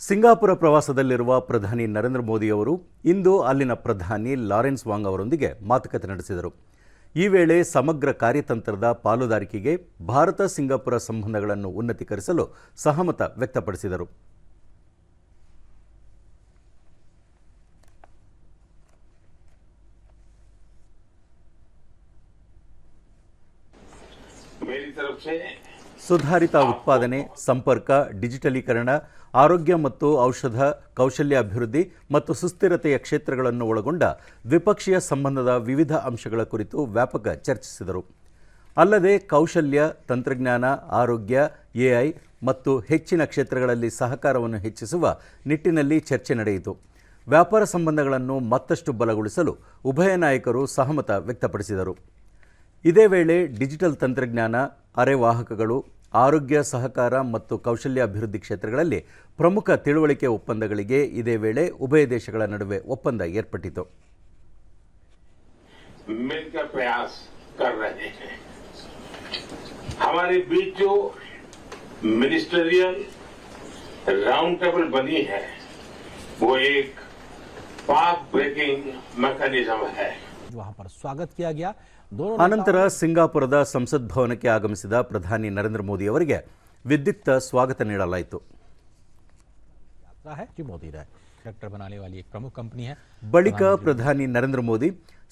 Singapore ಪ್ರವಾಸದಲ್ಲಿರುವ ಪ್ರಧಾನಿ ನರೇಂದ್ರ ಮೋದಿಯವರು ಇಂದು ಅಲ್ಲಿನ ಪ್ರಧಾನಿ ಲಾರೆನ್ಸ್ ವಾಂಗ್ ಅವರೊಂದಿಗೆ ಮಾತುಕತೆ ನಡೆಸಿದರು ಈ ವೇಳೆ ಸಮಗ್ರ ಕಾರ್ಯತಂತ್ರದ ಪಾಲುದಾರಿಕೆಗೆ ಭಾರತ ಸಿಂಗಾಪುರ ಸಂಬಂಧಗಳನ್ನು ಉನ್ನತೀಕರಿಸಲು ಸಹಮತ ವ್ಯಕ್ತಪಡಿಸಿದರು मेरी तरफ से ಸುಧಾರಿತ ಉತ್ಪಾದನೆ, ಸಂಪರ್ಕ, ಡಿಜಿಟಲೀಕರಣ, ಆರೋಗ್ಯ ಮತ್ತು ಔಷಧ ಕೌಶಲ್ಯ ಅಭಿವೃದ್ಧಿ ಮತ್ತು ಸುಸ್ಥಿರತೆಯ ಕ್ಷೇತ್ರಗಳನ್ನು ಒಳಗೊಂಡ ದ್ವಿಪಕ್ಷೀಯ ಸಂಬಂಧದ ವಿವಿಧ ಅಂಶಗಳ ಕುರಿತು ವ್ಯಾಪಕ ಚರ್ಚಿಸಿದರು. ಅಲ್ಲದೆ ಕೌಶಲ್ಯ, ತಂತ್ರಜ್ಞಾನ, ಆರೋಗ್ಯ, ಎಐ ಮತ್ತು ಹೆಚ್ಚಿನ ಕ್ಷೇತ್ರಗಳಲ್ಲಿ ಸಹಕಾರವನ್ನು ಹೆಚ್ಚಿಸುವ ನಿಟ್ಟಿನಲ್ಲಿ ಚರ್ಚೆ ನಡೆಯಿತು. ವ್ಯಾಪಾರ ಸಂಬಂಧಗಳನ್ನು ಮತ್ತಷ್ಟು ಬಲಗೊಳಿಸಲು ಉಭಯ ನಾಯಕರು ಸಹಮತ ವ್ಯಕ್ತಪಡಿಸಿದರು. ಇದೇ ವೇಳೆ ಡಿಜಿಟಲ್ ತಂತ್ರಜ್ಞಾನ ಅರೆವಾಹಕಗಳು ಆರೋಗ್ಯ ಸಹಕಾರ ಮತ್ತು ಕೌಶಲ್ಯ ಅಭಿವೃದ್ಧಿ ಕ್ಷೇತ್ರಗಳಲ್ಲಿ ಪ್ರಮುಖ ತಿಳುವಳಿಕೆ ಒಪ್ಪಂದಗಳಿಗೆ ಇದೇ ವೇಳೆ ಉಭಯ ದೇಶಗಳ ನಡುವೆ ಒಪ್ಪಂದ ಏರ್ಪಟ್ಟಿತು मिलकर प्रयास कर रहे हैं हमारे बीच जो मिनिस्टरियल राउंड टेबल बनी है वो एक पाक ब्रेकिंग मैकेनिज्म है ವಹಾಂ ಪರ್ ಅನಂತರ ಸಿಂಗಾಪುರದ ಸಂಸತ್ ಭವನಕ್ಕೆ ಆಗಮಿಸಿದ ಪ್ರಧಾನಿ ನರೇಂದ್ರ ಮೋದಿ ಅವರಿಗೆ ವಿದ್ಯುಕ್ತ ಸ್ವಾಗತ ನೀಡಲಾಯಿತು. ಬಳಿಕ ಪ್ರಧಾನಿ ನರೇಂದ್ರ ಮೋದಿ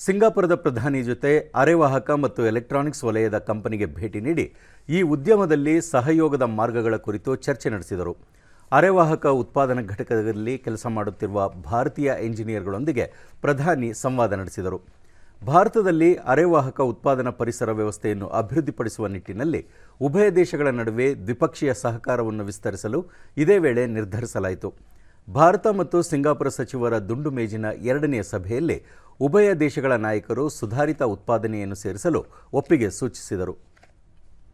ಸಿಂಗಾಪುರದ ಪ್ರಧಾನಿ ಜೊತೆ ಅರೆವಾಹಕ ಮತ್ತು ಎಲೆಕ್ಟ್ರಾನಿಕ್ಸ್ ವಲಯದ ಕಂಪನಿಗೆ ಭೇಟಿ ನೀಡಿ ಈ ಉದ್ಯಮದಲ್ಲಿ ಸಹಯೋಗದ ಮಾರ್ಗಗಳ ಕುರಿತು ಚರ್ಚೆ ನಡೆಸಿದರು. ಅರೆವಾಹಕ ಉತ್ಪಾದನಾ ಘಟಕದಲ್ಲಿ ಕೆಲಸ ಮಾಡುತ್ತಿರುವ ಭಾರತೀಯ ಎಂಜಿನಿಯರ್ಗಳೊಂದಿಗೆ ಪ್ರಧಾನಿ ಸಂವಾದ ನಡೆಸಿದರು. ಭಾರತದಲ್ಲಿ ಅರೆವಾಹಕ ಉತ್ಪಾದನಾ ಪರಿಸರ ವ್ಯವಸ್ಥೆಯನ್ನು ಅಭಿವೃದ್ಧಿಪಡಿಸುವ ನಿಟ್ಟಿನಲ್ಲಿ ಉಭಯ ದೇಶಗಳ ನಡುವೆ ದ್ವಿಪಕ್ಷೀಯ ಸಹಕಾರವನ್ನು ವಿಸ್ತರಿಸಲು ಇದೇ ವೇಳೆ ನಿರ್ಧರಿಸಲಾಯಿತು. ಭಾರತ ಮತ್ತು ಸಿಂಗಾಪುರ ಸಚಿವರ ದುಂಡು ಮೇಜಿನ ಎರಡನೆಯ ಸಭೆಯಲ್ಲಿ ಉಭಯ ದೇಶಗಳ ನಾಯಕರು ಸುಧಾರಿತ ಉತ್ಪಾದನೆಯನ್ನು ಸೇರಿಸಲು ಒಪ್ಪಿಗೆ ಸೂಚಿಸಿದರು.